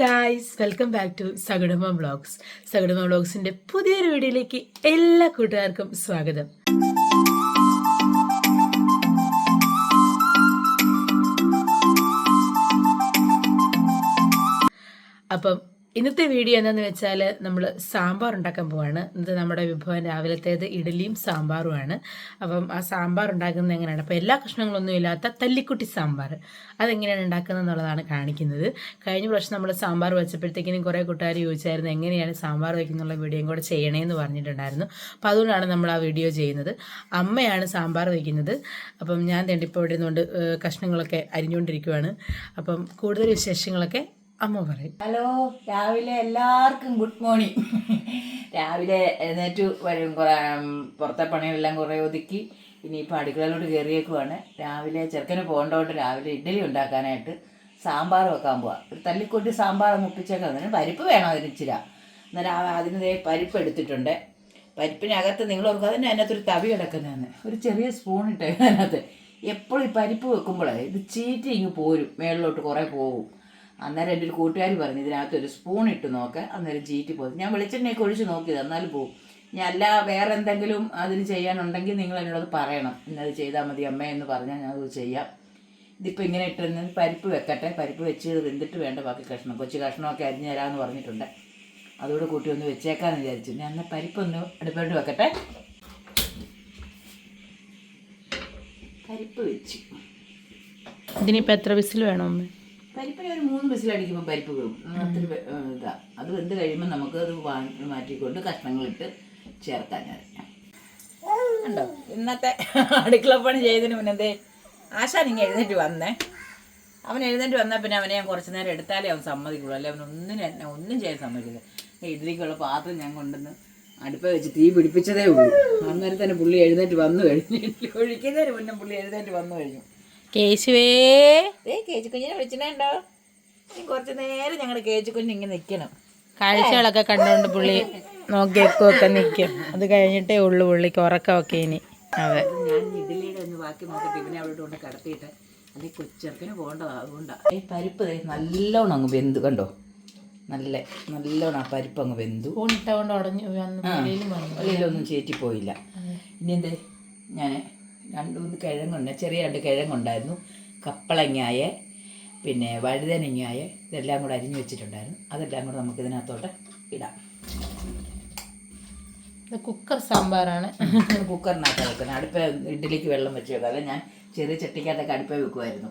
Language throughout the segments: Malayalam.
ഗായ്സ് വെൽക്കം ബാക്ക് ടു സഗുഡമ വ്ളോഗ്സ് സഗുഡമ വ്ളോഗ്സിന്റെ പുതിയൊരു വീഡിയോയിലേക്ക് എല്ലാ കൂട്ടുകാർക്കും സ്വാഗതം. അപ്പം ഇന്നത്തെ വീഡിയോ എന്താണെന്ന് വെച്ചാൽ നമ്മൾ സാമ്പാർ ഉണ്ടാക്കാൻ പോവാണ്. ഇന്നത്തെ നമ്മുടെ വിഭവം രാവിലത്തേത് ഇഡലിയും സാമ്പാറുമാണ്. അപ്പം ആ സാമ്പാർ ഉണ്ടാക്കുന്നത് എങ്ങനെയാണ്? അപ്പോൾ എല്ലാ കഷ്ണങ്ങളൊന്നും ഇല്ലാത്ത തല്ലിക്കുട്ടി സാമ്പാർ അതെങ്ങനെയാണ് ഉണ്ടാക്കുന്നത് എന്നുള്ളതാണ് കാണിക്കുന്നത്. കഴിഞ്ഞ പ്രാവശ്യം നമ്മൾ സാമ്പാർ വെച്ചപ്പോഴത്തേക്കിനും കുറേ കൂട്ടുകാർ ചോദിച്ചായിരുന്നു എങ്ങനെയാണ് സാമ്പാർ വയ്ക്കുന്നുള്ള വീഡിയോയും കൂടെ ചെയ്യണേന്ന് പറഞ്ഞിട്ടുണ്ടായിരുന്നു. അപ്പോൾ അതുകൊണ്ടാണ് നമ്മൾ ആ വീഡിയോ ചെയ്യുന്നത്. അമ്മയാണ് സാമ്പാർ വയ്ക്കുന്നത് അപ്പം ഞാൻ തേണ്ടിപ്പോൾ ഇവിടെ നിന്നുകൊണ്ട് കഷ്ണങ്ങളൊക്കെ അരിഞ്ഞുകൊണ്ടിരിക്കുവാണ്. അപ്പം കൂടുതൽ വിശേഷങ്ങളൊക്കെ അമ്മ പറയും. ഹലോ രാവിലെ എല്ലാവർക്കും ഗുഡ് മോർണിംഗ്. രാവിലെ എഴുന്നേറ്റ് വരും കുറേ പുറത്തെ പണികളെല്ലാം കുറേ ഒതുക്കി. ഇനിയിപ്പോൾ അടുക്കളയിലോട്ട് കയറിയേക്കുവാണ് രാവിലെ ചെറുക്കന് പോകേണ്ടതുകൊണ്ട് രാവിലെ ഇഡ്ഡലി ഉണ്ടാക്കാനായിട്ട് സാമ്പാർ വെക്കാൻ പോവാം. ഒരു തല്ലിക്കൊട്ടി സാമ്പാർ മുപ്പിച്ചേക്കാം അതിന് പരിപ്പ് വേണം അതിന് ഇച്ചിരി. എന്നാൽ അതിന് പരിപ്പ് എടുത്തിട്ടുണ്ട്. പരിപ്പിനകത്ത് നിങ്ങൾ ഓർക്കുക അതിന് അതിനകത്തൊരു തവി കിടക്കുന്നതാണ് ഒരു ചെറിയ സ്പൂൺ ഇട്ടേ അതിനകത്ത്. എപ്പോഴും ഈ പരിപ്പ് വെക്കുമ്പോഴേ ഇത് ചീറ്റി ഇങ്ങ് പോരും മേളിലോട്ട് കുറേ പോകും അന്നേരം എന്റെ ഒരു കൂട്ടുകാരി പറഞ്ഞു ഇതിനകത്ത് ഒരു സ്പൂൺ ഇട്ട് നോക്ക് അന്നേരം ചീറ്റി പോകും ഞാൻ വെളിച്ചെണ്ണയൊക്കെ ഒഴിച്ച് നോക്കിയത് എന്നാലും പോകും ഞാൻ അല്ല വേറെ എന്തെങ്കിലും അതിന് ചെയ്യാനുണ്ടെങ്കിൽ നിങ്ങൾ എന്നോട് പറയണം. ഇന്നത് ചെയ്താൽ മതി അമ്മ എന്ന് പറഞ്ഞാൽ ഞാൻ അത് ചെയ്യാം. ഇതിപ്പോൾ ഇങ്ങനെ ഇട്ടിരുന്ന പരിപ്പ് വെക്കട്ടെ പരിപ്പ് വെച്ച് വെന്തിട്ട് വേണ്ട ബാക്കി കഷ്ണം കൊച്ചു കഷ്ണമൊക്കെ അരിഞ്ഞു തരാമെന്ന് പറഞ്ഞിട്ടുണ്ട്. അതുകൂടെ കൂട്ടി ഒന്ന് വെച്ചേക്കാന്ന് വിചാരിച്ചു. ഞാൻ എന്നാൽ പരിപ്പൊന്ന് അടുപ്പോട്ട് വെക്കട്ടെ. പരിപ്പ് വെച്ചു. ഇതിനിപ്പോൾ എത്ര വിസിൽ വേണം പരിപ്പിന് ഒരു മൂന്ന് ബസ്സിലടിക്കുമ്പോൾ പരിപ്പ് വീഴും. അത്ര ഇതാ. അത് വെന്ത് കഴിയുമ്പോൾ നമുക്ക് അത് മാറ്റിക്കൊണ്ട് കഷ്ണങ്ങളിട്ട് ചേർക്കാൻ ഉണ്ടോ ഇന്നത്തെ അടുക്കളപ്പണി ചെയ്തതിന് മുന്നേ ആശാൻ ഇങ്ങനെ എഴുന്നേറ്റ് വന്നേ. അവൻ എഴുന്നേറ്റ് വന്നാൽ പിന്നെ അവനെ ഞാൻ കുറച്ച് നേരം എടുത്താലേ അവൻ സമ്മതിക്കുള്ളൂ. അല്ലെ? അവൻ ഒന്നിനും എന്നെ ഒന്നും ചെയ്യാൻ സമ്മതിക്കില്ല. എഴുതിക്കുള്ള പാത്രം ഞാൻ കൊണ്ടുവന്ന് അടുപ്പ വെച്ച് തീ പിടിപ്പിച്ചതേ ഉള്ളൂ. അന്നേരം തന്നെ പുള്ളി എഴുന്നേറ്റ് വന്നു കഴിഞ്ഞു. ഒഴിക്കുന്നതിന് മുന്നേ പുള്ളി എഴുന്നേറ്റ് വന്നു കഴിഞ്ഞു. കേശുവേ ഏ കേച്ചു കുഞ്ഞിനെ വിളിച്ചിട്ടുണ്ടോ കുറച്ച് നേരം ഞങ്ങളുടെ കേച്ചു കുഞ്ഞ് ഇങ്ങനെ നിൽക്കണം കാഴ്ചകളൊക്കെ കണ്ടുകൊണ്ട് പുള്ളി നോക്കിയൊക്കെ നിൽക്കും അത് കഴിഞ്ഞിട്ടേ ഉള്ളു പുള്ളിക്ക് ഉറക്കമൊക്കെ ഇനി അതെ ഞാൻ ഇഡ്ഡലിയുടെ ഒന്ന് ബാക്കി നോക്കിയിട്ട് ഇവനെ അവിടെ കൊണ്ട് കിടത്തിയിട്ട് അല്ലെങ്കിൽ കൊച്ചിറക്കിന് പോകേണ്ടതാ അതുകൊണ്ടാണ് ഈ പരിപ്പ് നല്ലോണം അങ്ങ് വെന്തു കണ്ടോ നല്ല നല്ലോണം ആ പരിപ്പ് അങ്ങ് വെന്തു ഇട്ടുകൊണ്ട് ഉടഞ്ഞു ഒന്നും ചേറ്റിപ്പോയില്ല ഇനി എന്തേ ഞാൻ രണ്ട് മൂന്ന് കിഴങ്ങുണ്ട് ചെറിയ രണ്ട് കിഴങ്ങുണ്ടായിരുന്നു. കപ്പളങ്ങായ പിന്നെ വഴുതനങ്ങായ ഇതെല്ലാം കൂടെ അരിഞ്ഞു വെച്ചിട്ടുണ്ടായിരുന്നു. അതെല്ലാം കൂടെ നമുക്ക് ഇതിനകത്തോട്ട് ഇടാം. ഇത് കുക്കർ സാമ്പാറാണ്. കുക്കറിനകത്ത് വെക്കുന്നത്. അടുപ്പ് ഇഡ്ഡലിക്ക് വെള്ളം വെച്ച് വെക്കാം. അല്ല ഞാൻ ചെറിയ ചട്ടിക്കകത്തൊക്കെ അടുപ്പേ വെക്കുമായിരുന്നു.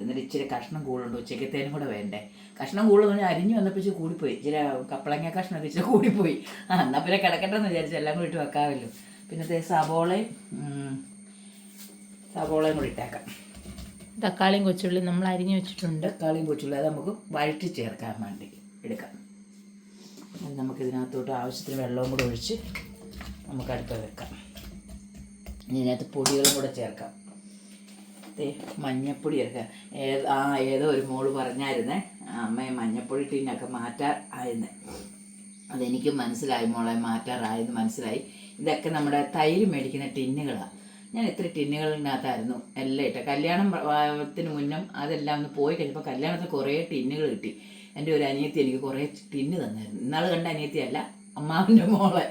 എന്നിട്ട് ഇച്ചിരി കഷ്ണം കൂടുണ്ട് ഉച്ചക്കത്തേനും കൂടെ വേണ്ടേ? കഷ്ണം കൂടുതൽ അരിഞ്ഞു വന്നപ്പോൾ കൂടിപ്പോയി. ഇച്ചിരി കപ്പളങ്ങ കഷ്ണമൊക്കെ ഇച്ചിരി കൂടിപ്പോയി. ആ എന്നാൽ പിന്നെ കിടക്കട്ടെന്ന് വിചാരിച്ചു എല്ലാം കൂടി ഇട്ട് വെക്കാമല്ലോ. പിന്നത്തെ സബോളയും ഉം, സബോളയും കൂടി ഇട്ടേക്കാം. തക്കാളിയും കൊച്ചുള്ളി നമ്മൾ അരിഞ്ഞു വെച്ചിട്ടുണ്ട്. തക്കാളിയും കൊച്ചുള്ളി അത് നമുക്ക് വഴറ്റി ചേർക്കാൻ വേണ്ടി എടുക്കാം. അത് നമുക്ക് ഇതിനകത്തോട്ട് ആവശ്യത്തിന് വെള്ളവും കൂടെ ഒഴിച്ച് നമുക്ക് അടുപ്പ് വെക്കാം. ഇനി ഇതിനകത്ത് പൊടികളും കൂടെ ചേർക്കാം. മഞ്ഞപ്പൊടി ചേർക്കാം ഏത് ആ ഏതോ ഒരു മോൾ പറഞ്ഞായിരുന്നേ. അമ്മയെ മഞ്ഞപ്പൊടി ടീനൊക്കെ മാറ്റാർ ആയിരുന്നേ. അതെനിക്ക് മനസ്സിലായി മോളെ മാറ്റാറായെന്ന് മനസ്സിലായി. ഇതൊക്കെ നമ്മുടെ തൈര് മേടിക്കുന്ന ടിന്നുകളാണ് ഞാൻ ഇത്ര ടിന്നുകളിനകത്തായിരുന്നു എല്ലാം ഇട്ട കല്യാണം ത്തിന് മുന്നും അതെല്ലാം ഒന്ന് പോയി കഴിഞ്ഞപ്പോൾ കല്യാണത്തിന് കുറേ ടിന്നുകൾ കിട്ടി. എന്റെ ഒരു അനിയത്തി എനിക്ക് കുറേ ടിന്ന് തന്നായിരുന്നു. ഇന്നാൾ കണ്ട അനിയത്തിയല്ല അമ്മാവിന്റെ മോളെ.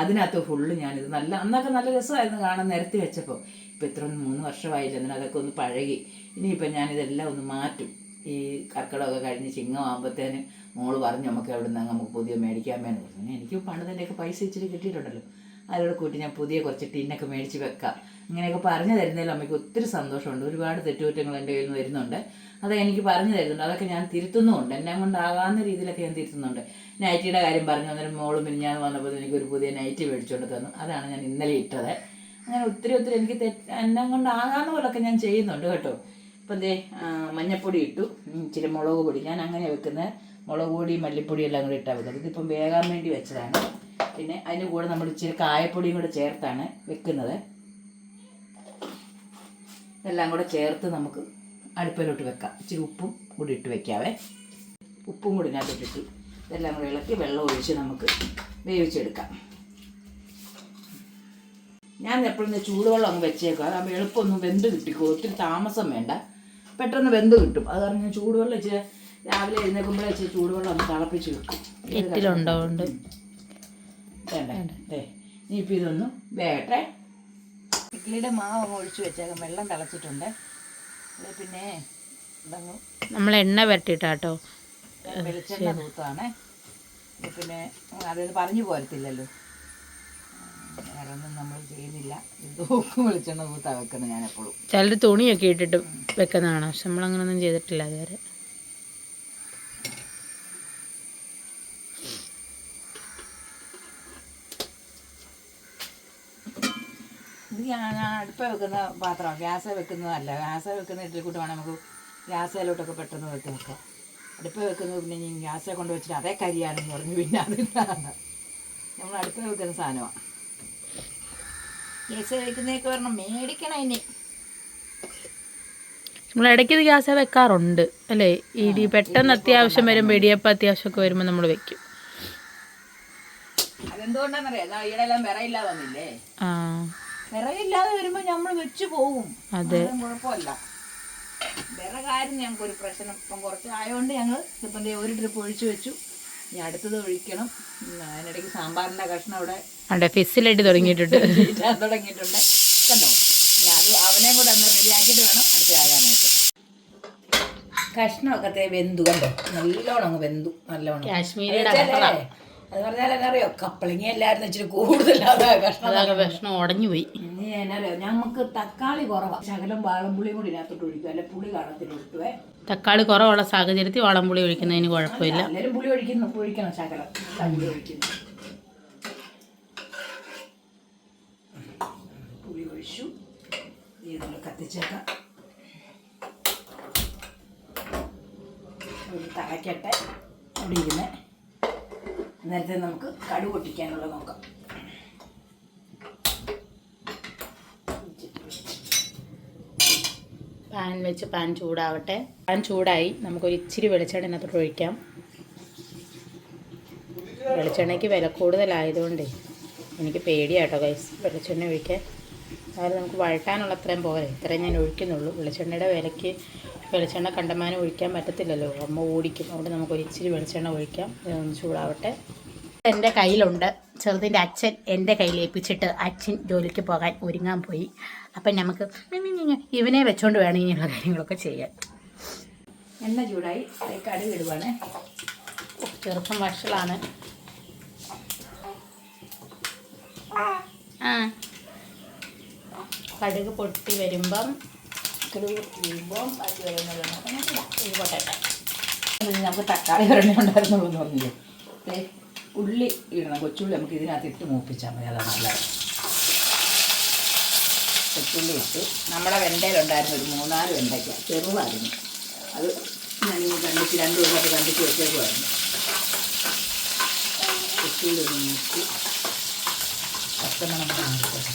അതിനകത്ത് ഫുള്ള് ഞാനിത് നല്ല അന്നൊക്കെ നല്ല രസമായിരുന്നു കാണാൻ നിരത്തി വെച്ചപ്പോൾ ഇപ്പം ഇത്ര മൂന്ന് വർഷമായില്ല എന്നാൽ അതൊക്കെ ഒന്ന് പഴകി. ഇനിയിപ്പം ഞാനിതെല്ലാം ഒന്ന് മാറ്റും. ഈ കർക്കിടകമൊക്കെ കഴിഞ്ഞ് ചിങ്ങമാകുമ്പോഴത്തേന് മോൾ പറഞ്ഞു നമുക്ക് എവിടെ നിന്ന് നമുക്ക് പുതിയ മേടിക്കാൻ വേണ്ടി പറഞ്ഞു. എനിക്ക് പണിതിന്റെയൊക്കെ പൈസ ഇച്ചിരി കിട്ടിയിട്ടുണ്ടല്ലോ. അതിലൂടെ കൂട്ടി ഞാൻ പുതിയ കുറച്ച് ടിന്നൊക്കെ മേടിച്ച് വെക്കാം. ഇങ്ങനെയൊക്കെ പറഞ്ഞു തരുന്നതിൽ അമ്മയ്ക്ക് ഒത്തിരി സന്തോഷമുണ്ട്. ഒരുപാട് തെറ്റുകുറ്റങ്ങൾ എന്റെ കയ്യിൽ നിന്ന് വരുന്നുണ്ട്. അത് എനിക്ക് പറഞ്ഞു തരുന്നുണ്ട്. അതൊക്കെ ഞാൻ തിരുത്തുന്നുമുണ്ട്. എന്നെ കൊണ്ടാകാവുന്ന രീതിയിലൊക്കെ ഞാൻ തിരുത്തുന്നുണ്ട്. നൈറ്റിയുടെ കാര്യം പറഞ്ഞു അന്നേരം മോളും മിനിഞ്ഞാന്ന് വന്നപ്പോൾ എനിക്ക് ഒരു പുതിയ നൈറ്റി മേടിച്ചുകൊണ്ട് തന്നു. അതാണ് ഞാൻ ഇന്നലെ ഇട്ടത്. അങ്ങനെ ഒത്തിരി ഒത്തിരി എനിക്ക് തെറ്റ് എന്നെ കൊണ്ടാകാവുന്ന പോലൊക്കെ ഞാൻ ചെയ്യുന്നുണ്ട് കേട്ടോ. ഇപ്പം ദേ മഞ്ഞപ്പൊടി ഇട്ടു. ഇച്ചിരി മുളക് പൊടി. ഞാൻ അങ്ങനെ വെക്കുന്നത് മുളക് പൊടി മല്ലിപ്പൊടി എല്ലാം കൂടി ഇട്ടാൽ വെക്കുന്നത്. ഇതിപ്പം വേകാൻ വേണ്ടി വെച്ചതാണ്. പിന്നെ അതിന്റെ കൂടെ നമ്മൾ ഇച്ചിരി കായപ്പൊടിയും കൂടെ ചേർത്താണ് വെക്കുന്നത്. എല്ലാം കൂടെ ചേർത്ത് നമുക്ക് അടുപ്പിലോട്ട് വെക്കാം. ഇച്ചിരി ഉപ്പും കൂടി ഇട്ട് വെക്കാവേ. ഉപ്പും കൂടി ഇതിനകത്തോട്ട് ഇട്ടു ഇതെല്ലാം കൂടെ ഇളക്കി വെള്ളം ഒഴിച്ച് നമുക്ക് വേവിച്ചെടുക്കാം. ഞാൻ എപ്പോഴും ചൂടുവെള്ളം അങ്ങ് വെച്ചേക്കാം. അതാകുമ്പോൾ എളുപ്പമൊന്നും വെന്ത് കിട്ടിക്കോ. ഒത്തിരി താമസം വേണ്ട. പെട്ടെന്ന് വെന്ത് കിട്ടും. അത് കാരണം ഞാൻ ചൂടുവെള്ളം വെച്ച് രാവിലെ എഴുന്നേൽക്കുമ്പോഴേ ചൂടുവെള്ളം ഒന്ന് തിളപ്പിച്ച് വെക്കും. വേണ്ട? ദേ ഇനിയിപ്പോൾ ഇതൊന്നും വേട്ടെ ഇഡ്ഡലിയുടെ മാവ് ഒഴിച്ച് വെച്ചേക്കാം. വെള്ളം തിളച്ചിട്ടുണ്ട്. പിന്നെ നമ്മൾ എണ്ണ വരട്ടിട്ടാട്ടോ വെളിച്ചെണ്ണ തൂത്താണ്. ഇത് പിന്നെ അതായത് പറഞ്ഞു പോരത്തില്ലല്ലോ. വേറെ ഒന്നും നമ്മൾ ചെയ്യുന്നില്ല വെളിച്ചെണ്ണ തൂത്താണ് വെക്കുന്നത് ഞാൻ എപ്പോഴും ചിലർ തുണിയൊക്കെ ഇട്ടിട്ട് വെക്കുന്നതാണ്. പക്ഷെ നമ്മളങ്ങനൊന്നും ചെയ്തിട്ടില്ല അതുവരെ. ഞാൻ അടുപ്പ വെക്കുന്ന പാത്രമാണ്. ഗ്യാസ് വെക്കുന്നതല്ല. ഗ്യാസ് വെക്കുന്ന ഇഡ്ഡലി കൂട്ട് വേണം നമുക്ക് ഗ്യാസിലോട്ടൊക്കെ പെട്ടെന്ന് വെട്ടി വെക്കാം. അടുപ്പ് വെക്കുന്നത് പിന്നെ ഞാൻ ഗ്യാസ് കൊണ്ട് വെച്ചിട്ട് അതേ കരിയാണെന്ന് പറഞ്ഞു പിന്നെ അതിനാണ്. നമ്മൾ അടുപ്പ് വെക്കുന്ന സാധനമാണ്. ഗ്യാസ് വെക്കുന്നതൊക്കെ പറഞ്ഞാൽ മേടിക്കണം ഇനി. നമ്മൾ ഇടയ്ക്ക് ഇത് ഗ്യാസ് വെക്കാറുണ്ട് അല്ലേ? ഇടി പെട്ടെന്ന് അത്യാവശ്യം വരുമ്പോൾ ഇടിയപ്പം അത്യാവശ്യമൊക്കെ വരുമ്പോൾ നമ്മൾ വെക്കും. അതെന്തുകൊണ്ടാണെന്നറിയാം? ഈടെല്ലാം വിറയില്ല വന്നില്ലേ? ആ. വിറയില്ലാതെ വരുമ്പോ നമ്മൾ വെച്ച് പോകും. അതെ. കുഴപ്പമില്ല. വിറകായിരുന്നു ഞങ്ങൾക്ക് ഒരു പ്രശ്നം ഇപ്പം കുറച്ച് ആയതുകൊണ്ട് ഞങ്ങൾ ഇപ്പം ഒരു ട്രിപ്പ് ഒഴിച്ചു വെച്ചു. ഇനി അടുത്തത് ഒഴിക്കണം. അതിനിടയ്ക്ക് സാമ്പാറിന്റെ കഷ്ണം അവിടെ അവിടെ ഫിസിലായിട്ട് തുടങ്ങിയിട്ടുണ്ട്. തുടങ്ങിയിട്ടുണ്ട്. കണ്ടോ? ഞാൻ അവനെയും കൂടെ ഒന്ന് റെഡിയാക്കിയിട്ട് വേണം അടുത്ത ആകാനായിട്ട്. കഷ്ണമൊക്കെ വെന്തു. കണ്ടോ? നല്ലോണം അങ്ങ് വെന്തു. നല്ലോണം. കാശ്മീരിയുടെ അത് പറഞ്ഞാൽ എന്നറിയോ? കപ്പളിങ്ങി എല്ലാരും ഇച്ചിരി കൂടുതലാതെ കഷ്ണം ഭക്ഷണം ഉടഞ്ഞു പോയി. ഇനി എന്നറിയോ? ഞമ്മക്ക് തക്കാളി കുറവാണ് ശകലം വാളമ്പുളിയും കൂടി ഇതിനകത്തോട്ട് ഒഴിക്കും. അല്ലെ പുളി കാണത്തിന് ഒഴിക്കുവേ തക്കാളി കുറവുള്ള സാഹചര്യത്തിൽ വളംപുളി ഒഴിക്കുന്നതിന് കുഴപ്പമില്ല. എല്ലാവരും പുളി ഒഴിക്കുന്നു. ഒഴിക്കണം ശകലം. പുളി ഒഴിക്കുന്നു. പുളി ഒഴിച്ചു. ഇതൊന്ന് കത്തിച്ചേക്കാം. ഒരു തളയ്ക്കട്ടെ അവിടെ ഇരുന്ന്. നേരത്തെ നമുക്ക് കടു പൊട്ടിക്കാനുള്ള നോക്കാം. പാൻ വെച്ച് പാൻ ചൂടാവട്ടെ. പാൻ ചൂടായി നമുക്കൊരു ഇച്ചിരി വെളിച്ചെണ്ണ ഇതിനകത്തോട്ട് ഒഴിക്കാം. വെളിച്ചെണ്ണയ്ക്ക് വില കൂടുതലായതുകൊണ്ടേ എനിക്ക് പേടിയാട്ടോ ഗൈസ് വെളിച്ചെണ്ണ ഒഴിക്കാൻ. അതായത് നമുക്ക് വഴട്ടാനുള്ള അത്രയും പോരെ. ഇത്രയും ഞാൻ ഒഴിക്കുന്നുള്ളൂ. വെളിച്ചെണ്ണയുടെ വിലയ്ക്ക് വെളിച്ചെണ്ണ കണ്ടമാനം ഒഴിക്കാൻ പറ്റത്തില്ലല്ലോ. അമ്മ ഓടിക്കും. അതുകൊണ്ട് നമുക്കൊരു ഇച്ചിരി വെളിച്ചെണ്ണ ഒഴിക്കാം. ഇതൊന്ന് ചൂടാവട്ടെ. എന്റെ കയ്യിലുണ്ട്. ചെറുതിന്റെ അച്ഛൻ എന്റെ കയ്യിൽ ഏൽപ്പിച്ചിട്ട് അച്ഛൻ ജോലിക്ക് പോകാൻ ഒരുങ്ങാൻ പോയി. അപ്പം നമുക്ക് ഇവനെ വെച്ചുകൊണ്ട് വേണം ഇങ്ങനെയുള്ള കാര്യങ്ങളൊക്കെ ചെയ്യാൻ. എണ്ണ ചൂടായി. കടുക് ഇടുവാണ്. ചെറുപ്പം വഷളാണ്. കടുക് പൊട്ടി വരുമ്പം കടുക് ഇടുമ്പോൾ ബാക്കി വരുന്നത് ഇത് പൊട്ടട്ടെ നമുക്ക് തക്കാളി ഒരെണ്ണം ഉണ്ടായിരുന്നുള്ളൂ എന്ന് പറഞ്ഞില്ലേ? ഉള്ളി ഇടണം. കൊച്ചുള്ളി നമുക്ക് ഇതിനകത്ത് ഇട്ട് മൂപ്പിച്ചാൽ മതി. അതാണ് നല്ലത്. കൊച്ചുള്ളി ഇട്ട് നമ്മുടെ വെണ്ടയിലുണ്ടായിരുന്ന ഒരു മൂന്നാൽ വെണ്ടയ്ക്ക ചെറുതായിരുന്നു. അത് ഞാനിങ്ങനെ കണ്ടിച്ച് രണ്ട് ദിവസമായിട്ട് കണ്ടിച്ച് വെച്ചേക്കുമായിരുന്നു കൊച്ചുള്ളി ഒന്ന് മൂക്കി പച്ചമണം കാണിച്ചത്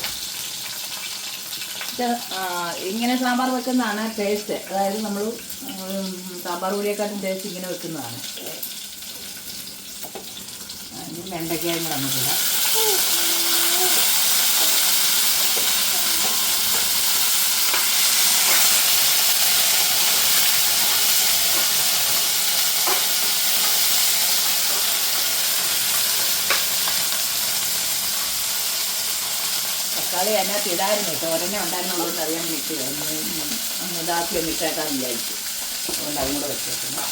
ആ, ഇങ്ങനെ സാമ്പാർ വെക്കുന്നതാണ് ടേസ്റ്റ് അതായത് നമ്മൾ സാമ്പാർ പൊടിയെക്കാട്ടും ടേസ്റ്റ് ഇങ്ങനെ വെക്കുന്നതാണ്. വെണ്ടയ്ക്കായും കൂടെ നമുക്ക് അതിനകത്ത് ഇടായിരുന്നു തോരനെ ഉണ്ടായിരുന്നുള്ളതുകൊണ്ട് അറിയാൻ വിട്ടു അന്ന് ഇതാക്കി ഒന്ന് ഇട്ടേക്കാൻ വിചാരിച്ചു. അതുകൊണ്ട് അതും കൂടെ വെച്ചേക്കുന്നു.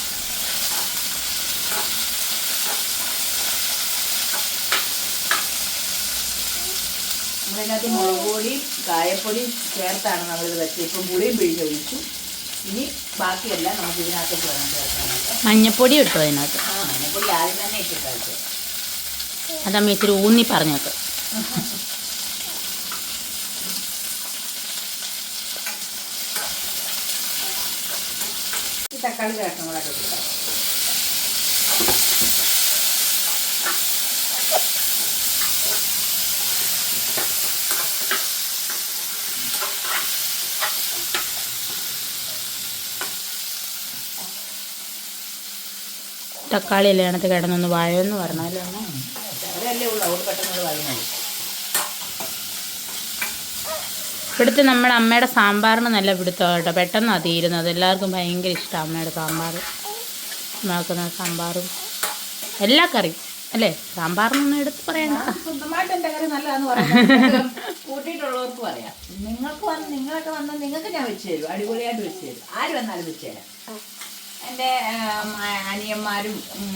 നമ്മളിതിനകത്ത് മുളക് പൊടിയും കായപ്പൊടിയും ചേർത്താണ് നമ്മളിത് വെച്ചത്. ഇപ്പം പുളിയും പിഴിഞ്ഞൊഴിച്ചു ഇനി ബാക്കിയെല്ലാം നമുക്ക് ഇതിനകത്ത് വേണം ചേർക്കാനായിട്ട് മഞ്ഞപ്പൊടി ഇട്ടു അതിനകത്ത്. ആ മഞ്ഞപ്പൊടി ആദ്യം തന്നെ ഇട്ടിട്ടായിട്ട് അതമ്മ ഇത്തിരി ഊന്നി പറഞ്ഞേക്ക്. തക്കാളി കൂടെ കൊടുക്കാം തക്കാളി അല്ലേ അതിനകത്ത് കിടന്നൊന്ന് വാഴയെന്ന് പറഞ്ഞാലോ അവരല്ലേ ഉള്ളൂ. അവർ പെട്ടെന്ന് വഴങ്ങുള്ളൂ ഇവിടുത്തെ നമ്മുടെ അമ്മയുടെ സാമ്പാറിന് നല്ല പിടുത്തം കേട്ടോ. പെട്ടെന്നാണ് തീരുന്നത്. എല്ലാവർക്കും ഭയങ്കര ഇഷ്ടമാണ് അമ്മയുടെ സാമ്പാർ ഉണ്ടാക്കുന്ന സാമ്പാറും. എല്ലാ കറിയും. അല്ലേ? സാമ്പാറിനൊന്നും എടുത്ത് കറി? പറയാം. പറയാം. നിങ്ങൾക്ക് ഞാൻ അടിപൊളിയായിട്ട് ആര് വന്നാലും എന്റെ അനിയന്മാരും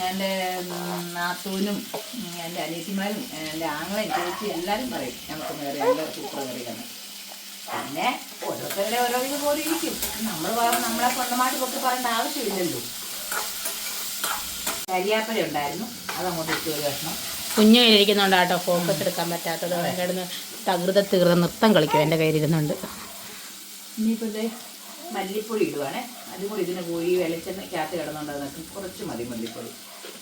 എന്റെ നാത്തൂനും എന്റെ അനിയത്തിമാരും എന്റെ ആങ്ങളെ ചേച്ചി എല്ലാവരും പറയും. നമുക്ക് വേറെ എല്ലാവർക്കും സൂപ്പർ കറിയാണ് പിന്നെ ഓരോരുത്തരുടെ ഓരോ ഇത് പോലെ ഇരിക്കും നമ്മൾ നമ്മളെ സ്വന്തമായിട്ട് പൊട്ടി പറയേണ്ട ആവശ്യമില്ലല്ലോ. കരിയാപ്പര ഉണ്ടായിരുന്നു. അതങ്ങോട്ട് ഇട്ട് ഒരു കഷ്ണം. കുഞ്ഞു കയ്യിലിരിക്കുന്നുണ്ട് കേട്ടോ ഫോക്കസ് എടുക്കാൻ പറ്റാത്തത് കിടന്ന് തകൃത തീർന്ന നൃത്തം കളിക്കും എന്റെ കയ്യിലിരുന്നുണ്ട് ഇനിയിപ്പോൾ ഇത് മല്ലിപ്പൊടി ഇടുവാണേ. അതും കൂടി ഇതിന് കോഴി വെളിച്ചെണ്ണയ്ക്കകത്ത് കിടന്നുണ്ടെന്ന് അതൊക്കെ കുറച്ച് മതി മല്ലിപ്പൊടി.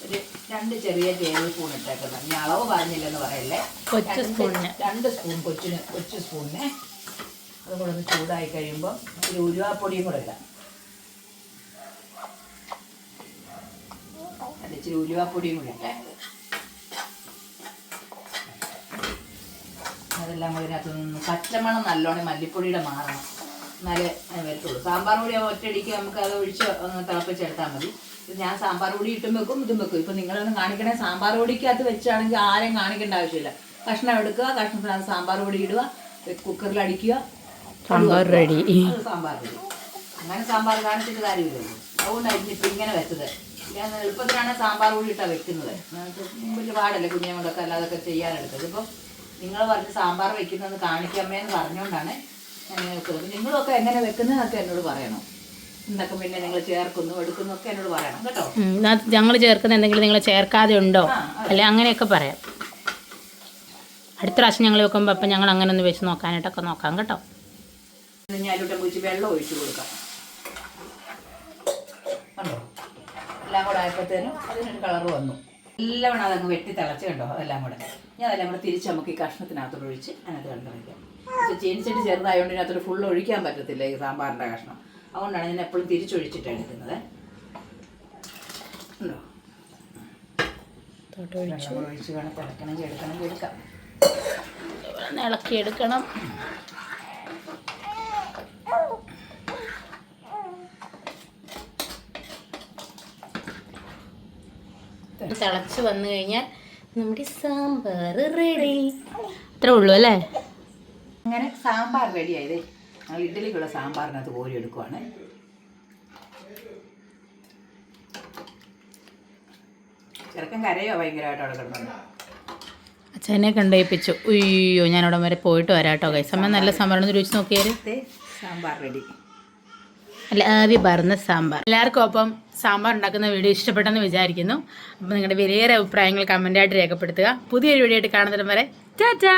ഒരു രണ്ട് ചെറിയ ടേബിൾ സ്പൂൺ ഇട്ടേക്കുന്നത് ഇനി അളവ് പറഞ്ഞില്ലെന്ന് പറയല്ലേ? കൊച്ചു സ്പൂണിന്. രണ്ട് സ്പൂൺ കൊച്ചിന് കൊച്ചു സ്പൂണിന്. അതും കൂടെ ഒന്ന് ചൂടായി കഴിയുമ്പോൾ ഒരു ഉരുവാപ്പൊടിയും കൂടെ ഇടാം. ഇച്ചിരി ഉലുവാപ്പൊടിയും കൂടി ഇട്ടേ അതെല്ലാം കൂടി ഇതിനകത്ത് നിന്ന് പച്ചമണം നല്ലോണം മല്ലിപ്പൊടിയുടെ മാറണം. എന്നാലേ വരത്തുള്ളൂ. സാമ്പാർ പൊടി ഒറ്റയടിക്ക് നമുക്ക് അത് ഒഴിച്ച് ഒന്ന് തിളപ്പിച്ചെടുത്താൽ മതി. ഞാൻ സാമ്പാർ പൊടി ഇട്ടും വെക്കും ഇതും വെക്കും. ഇപ്പം നിങ്ങളൊന്ന് കാണിക്കണേ സാമ്പാർ പൊടിക്കകത്ത് വെച്ചാണെങ്കിൽ ആരെയും കാണിക്കേണ്ട ആവശ്യമില്ല. കഷ്ണം എടുക്കുക കഷ്ണത്തിനകത്ത് സാമ്പാർ പൊടി ഇടുക കുക്കറിൽ അടിക്കുക സാമ്പാർ റെഡി. സാമ്പാർ അങ്ങനെ സാമ്പാർ കാണിച്ചിട്ട് കാര്യമില്ലല്ലോ അതുകൊണ്ടായിരുന്നു ഇപ്പം ഇങ്ങനെ വെച്ചത്. ഞാൻ എളുപ്പത്തിലാണ് സാമ്പാർ കൂടി ഇട്ടാണ് വെക്കുന്നത്. വലിയ പാടല്ലേ കുഞ്ഞുങ്ങളൊക്കെ അല്ലാതൊക്കെ ചെയ്യാനെടുത്തത്. ഇപ്പം നിങ്ങൾ പറഞ്ഞ് സാമ്പാർ വെക്കുന്നത് കാണിക്കാമേന്ന് പറഞ്ഞുകൊണ്ടാണ് ഞാൻ വെക്കുന്നത് നിങ്ങളൊക്കെ എങ്ങനെ വെക്കുന്നതൊക്കെ എന്നോട് പറയണം. എന്തൊക്കെ പിന്നെ നിങ്ങൾ ചേർക്കുന്നു എടുക്കുന്നു ഒക്കെ എന്നോട് പറയണം. കേട്ടോ? ഞങ്ങൾ ചേർക്കുന്ന എന്തെങ്കിലും നിങ്ങൾ ചേർക്കാതെ ഉണ്ടോ. അല്ലെ അങ്ങനെയൊക്കെ പറയാം. അടുത്ത പ്രാവശ്യം ഞങ്ങൾ വെക്കുമ്പോൾ അപ്പം ഞങ്ങൾ അങ്ങനെ ഒന്ന് വെച്ച് നോക്കാനായിട്ടൊക്കെ നോക്കാം. കേട്ടോ? ഞാനിട്ട് കുഴിച്ച് വെള്ളം ഒഴിച്ചു കൊടുക്കാം. കണ്ടോ? എല്ലാം കൂടെ ആയപ്പോഴത്തേനും അതിനൊരു കളർ വന്നു. എല്ലാം അതങ്ങ് വെട്ടി തിളച്ച് കണ്ടോ? അതെല്ലാം കൂടെ. ഞാൻ അതെല്ലാം കൂടെ തിരിച്ച് നമുക്ക് ഈ കഷ്ണത്തിനകത്തോട് ഒഴിച്ച് അതിനകത്ത് കണ്ടു വയ്ക്കാം പക്ഷേ ചീനിച്ചട്ടി ചെറുതായതുകൊണ്ട് ഇതിനകത്തോട് ഫുള്ള് ഒഴിക്കാൻ പറ്റത്തില്ല ഈ സാമ്പാറിന്റെ കഷ്ണം. അതുകൊണ്ടാണ് ഞാൻ എപ്പോഴും തിരിച്ചൊഴിച്ചിട്ടാണ് എടുക്കുന്നത്. ഉണ്ടോ ഒഴിച്ച്. വേണം എടുക്കണമെങ്കിൽ എടുക്കാം. ഇളക്കി ഇളക്കിയെടുക്കണം. തിളച്ച് വന്നു കഴിഞ്ഞാൽ നമ്മുടെ സാമ്പാർ റെഡി അത്രേ ഉള്ളൂ അല്ലേ? അങ്ങനെ സാമ്പാർ റെഡി ആയതേ ഞങ്ങൾ ഇഡ്ഡലിക്കുള്ള സാമ്പാറിനകത്ത് കോരി എടുക്കുവാണ്. ചെറുക്കൻ കരയോ ഭയങ്കരമായിട്ട് അവിടെ കിടന്നുണ്ട് അച്ഛനെ കണ്ടേപ്പിച്ചു. ഉയ്യോ ഞാൻ അവിടെ വരെ പോയിട്ട് വരാട്ടോ കൈസമ്മ നല്ല സാമ്പാറൊന്ന് രുചിച്ച് നോക്കിയാൽ സാമ്പാർ റെഡി അല്ല ആവി പറന്ന സാമ്പാർ. എല്ലാവർക്കും ഒപ്പം സാമ്പാർ ഉണ്ടാക്കുന്ന വീഡിയോ ഇഷ്ടപ്പെട്ടെന്ന് വിചാരിക്കുന്നു. അപ്പോൾ നിങ്ങളുടെ വിലയേറെ അഭിപ്രായങ്ങൾ കമന്റായിട്ട് രേഖപ്പെടുത്തുക. പുതിയൊരു വീഡിയോ ആയിട്ട് കാണുന്നതിനും വരെ ടാറ്റാ!